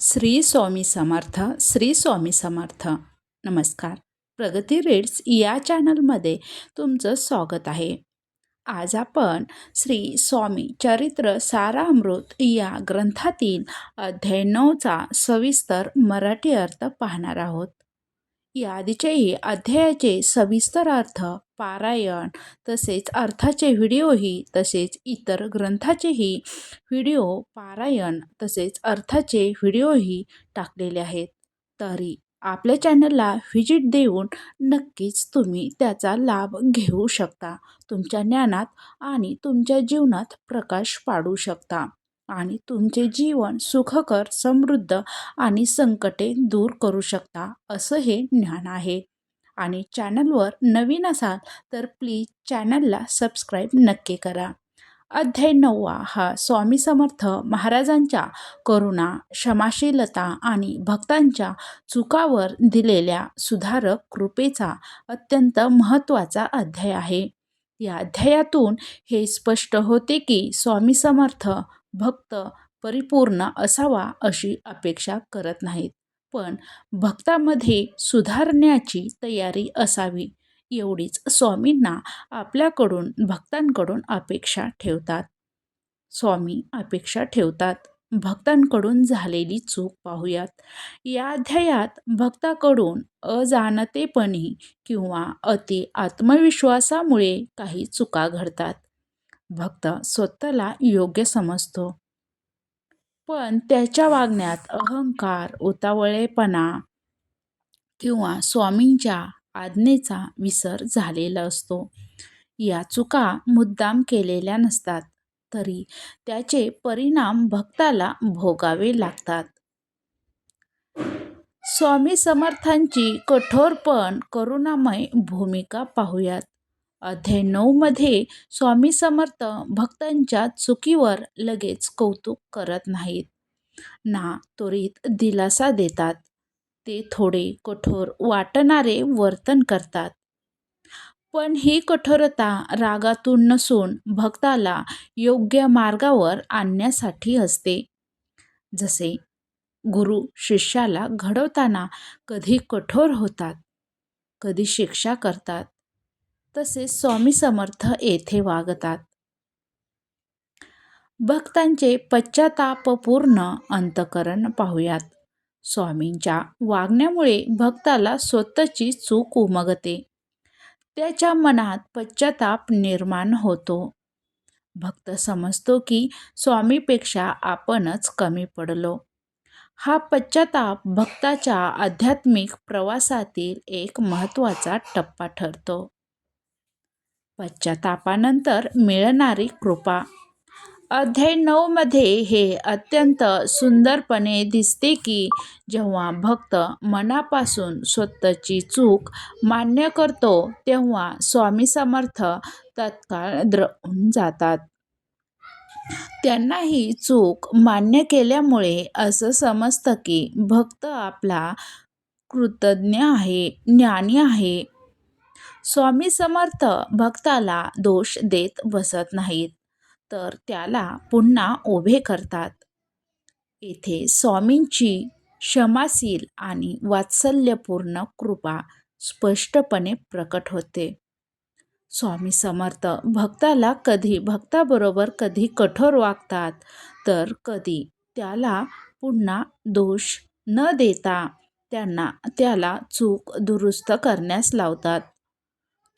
श्री स्वामी समर्थ श्री स्वामी समर्थ. नमस्कार. प्रगती रीड्स या चॅनलमध्ये तुमचं स्वागत आहे. आज आपण श्री स्वामी चरित्र सारामृत या ग्रंथातील अध्याय नऊचा सविस्तर मराठी अर्थ पाहणार आहोत. याआधीचेही अध्यायाचे सविस्तर अर्थ पारायण तसेच अर्थाचे व्हिडिओही तसेच इतर ग्रंथाचेही व्हिडिओ पारायण तसेच अर्थाचे व्हिडिओही टाकलेले आहेत. तरी आपल्या चॅनलला व्हिजिट देऊन नक्कीच तुम्ही त्याचा लाभ घेऊ शकता. तुमच्या ज्ञानात आणि तुमच्या जीवनात प्रकाश पाडू शकता. आणि तुमचे जीवन सुखकर समृद्ध आणि संकटे दूर करू शकता असं हे ज्ञान आहे. आणि चॅनलवर नवीन असाल तर प्लीज चॅनलला सबस्क्राईब नक्की करा. अध्याय नववा हा स्वामी समर्थ महाराजांच्या करुणा क्षमाशीलता आणि भक्तांच्या चुकावर दिलेल्या सुधारक कृपेचा अत्यंत महत्त्वाचा अध्याय आहे. या अध्यायातून हे स्पष्ट होते की स्वामी समर्थ भक्त परिपूर्ण असावा अशी अपेक्षा करत नाहीत. पण भक्तामध्ये सुधारण्याची तयारी असावी एवढीच स्वामींना आपल्याकडून भक्तांकडून अपेक्षा ठेवतात. स्वामी अपेक्षा ठेवतात भक्तांकडून झालेली चूक पाहूयात. या अध्यायात भक्ताकडून अजाणतेपणी किंवा अति आत्मविश्वासामुळे काही चुका घडतात. भक्त स्वतःला योग्य समजतो. पण त्याच्या वागण्यात अहंकार उतावळेपणा किंवा स्वामींच्या आज्ञेचा विसर झालेला असतो. या चुका मुद्दाम केलेल्या नसतात तरी त्याचे परिणाम भक्ताला भोगावे लागतात. स्वामी समर्थांची कठोर पण करुणामय भूमिका पाहूयात. अध्याय नऊमध्ये स्वामी समर्थ भक्तांच्या चुकीवर लगेच कौतुक करत नाहीत. ना त्वरित दिलासा देतात. ते थोडे कठोर वाटणारे वर्तन करतात. पण ही कठोरता रागातून नसून भक्ताला योग्य मार्गावर आणण्यासाठी असते. जसे गुरु शिष्याला घडवताना कधी कठोर होतात कधी शिक्षा करतात तसेच स्वामी समर्थ येथे वागतात. भक्तांचे पश्चातापपूर्ण अंतकरण पाहूयात. स्वामींच्या वागण्यामुळे भक्ताला स्वतःची चूक उमगते. त्याच्या मनात पश्चाताप निर्माण होतो. भक्त समजतो की स्वामीपेक्षा आपणच कमी पडलो. हा पश्चाताप भक्ताच्या आध्यात्मिक प्रवासातील एक महत्त्वाचा टप्पा ठरतो. पश्चातापानंतर मिळणारी कृपा. अध्याय नऊमध्ये हे अत्यंत सुंदरपणे दिसते की जेव्हा भक्त मनापासून स्वतःची चूक मान्य करतो तेव्हा स्वामी समर्थ तत्काळ द्रवून जातात. त्यांना ही चूक मान्य केल्यामुळे असं समजतं की भक्त आपला कृतज्ञ आहे ज्ञानी आहे स्वामी समर्थ भक्ताला दोष देत बसत नाहीत तर त्याला पुन्हा उभे करतात. येथे स्वामींची क्षमाशील आणि वात्सल्यपूर्ण कृपा स्पष्टपणे प्रकट होते. स्वामी समर्थ भक्ताला कधी भक्ताबरोबर कधी कठोर वागतात तर कधी त्याला पुन्हा दोष न देता त्यांना त्याला चूक दुरुस्त करण्यास लावतात.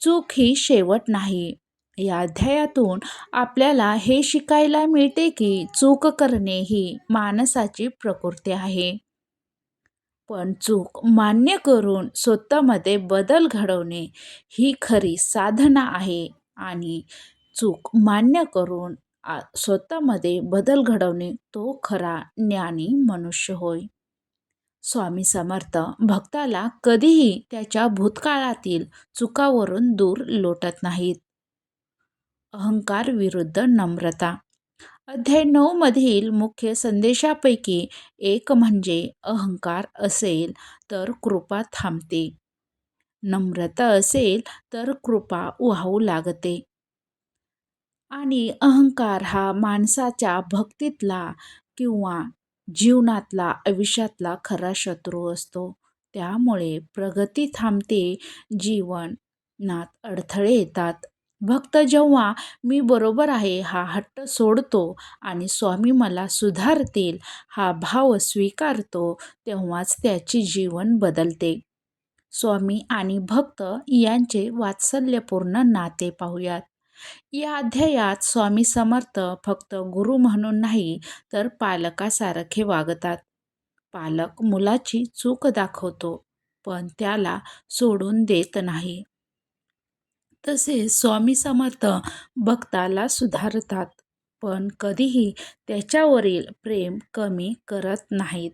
चूक ही शेवट नाही. या अध्यायातून आपल्याला हे शिकायला मिळते की चूक करणे ही माणसाची प्रकृती आहे. पण चूक मान्य करून स्वतःमध्ये बदल घडवणे ही खरी साधना आहे आणि चूक मान्य करून स्वतःमध्ये बदल घडवणे तो खरा ज्ञानी मनुष्य होय. स्वामी समर्थ भक्ताला कधीही त्याच्या भूतकाळातील चुकावरून दूर लोटत नाहीत. अहंकार विरुद्ध नम्रता. अध्याय मधील मुख्य संदेशापैकी एक म्हणजे अहंकार असेल तर कृपा थांबते. नम्रता असेल तर कृपा वाहू लागते. आणि अहंकार हा माणसाच्या भक्तीतला किंवा जीवनातला आयुष्यातला खरा शत्रू असतो. त्यामुळे प्रगती थांबते जीवनात अडथळे येतात. भक्त जेव्हा मी बरोबर आहे हा हट्ट सोडतो आणि स्वामी मला सुधारतील हा भाव स्वीकारतो तेव्हाच त्याचे जीवन बदलते. स्वामी आणि भक्त यांचे वात्सल्यपूर्ण नाते पाहूयात. या अध्यायात स्वामी समर्थ फक्त गुरु म्हणून नाही तर पालकासारखे वागतात. पालक मुलाची चूक दाखवतो पण त्याला सोडून देत नाही. तसेच स्वामी समर्थ भक्ताला सुधारतात पण कधीही त्याच्यावरील प्रेम कमी करत नाहीत.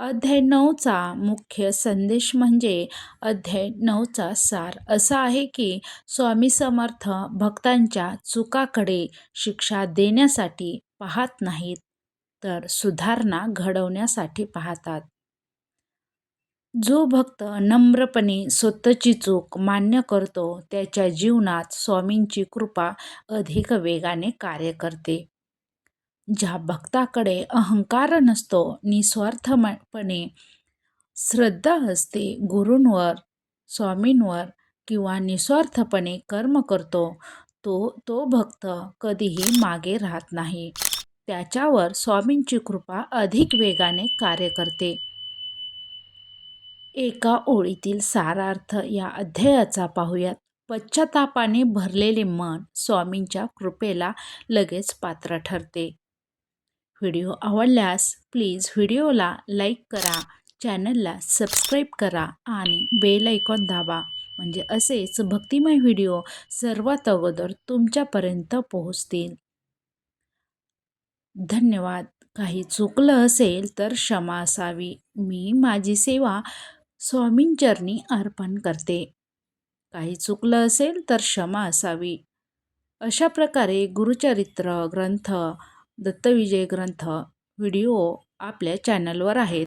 अध्याय नऊचा मुख्य संदेश म्हणजे अध्याय नऊचा सार. असा आहे की स्वामी समर्थ भक्तांच्या चुकाकडे शिक्षा देण्यासाठी पाहत नाहीत तर सुधारणा घडवण्यासाठी पाहतात. जो भक्त नम्रपणे स्वतःची चूक मान्य करतो त्याच्या जीवनात स्वामींची कृपा अधिक वेगाने कार्य करते. ज्या भक्ताकडे अहंकार नसतो निस्वार्थपणे श्रद्धा असते गुरूंवर स्वामींवर किंवा निस्वार्थपणे कर्म करतो तो तो भक्त कधीही मागे राहत नाही. त्याच्यावर स्वामींची कृपा अधिक वेगाने कार्य करते. एका ओळीतील सारार्थ या अध्यायाचा पाहूयात. पश्चातापाने भरलेले मन स्वामींच्या कृपेला लगेच पात्र ठरते. व्हिडिओ आवडल्यास प्लीज व्हिडिओला लाईक करा चॅनलला सबस्क्राईब करा आणि बेल ऐकॉन दाबा. म्हणजे असेच भक्तिमय व्हिडिओ सर्वात अगोदर तुमच्यापर्यंत पोहोचतील. धन्यवाद. काही चुकलं असेल तर क्षमा असावी. मी माझी सेवा स्वामींचरणी अर्पण करते. काही चुकलं असेल तर क्षमा असावी. अशा प्रकारे गुरुचरित्र ग्रंथ दत्तविजय ग्रंथ व्हिडिओ आपल्या चॅनलवर आहेत.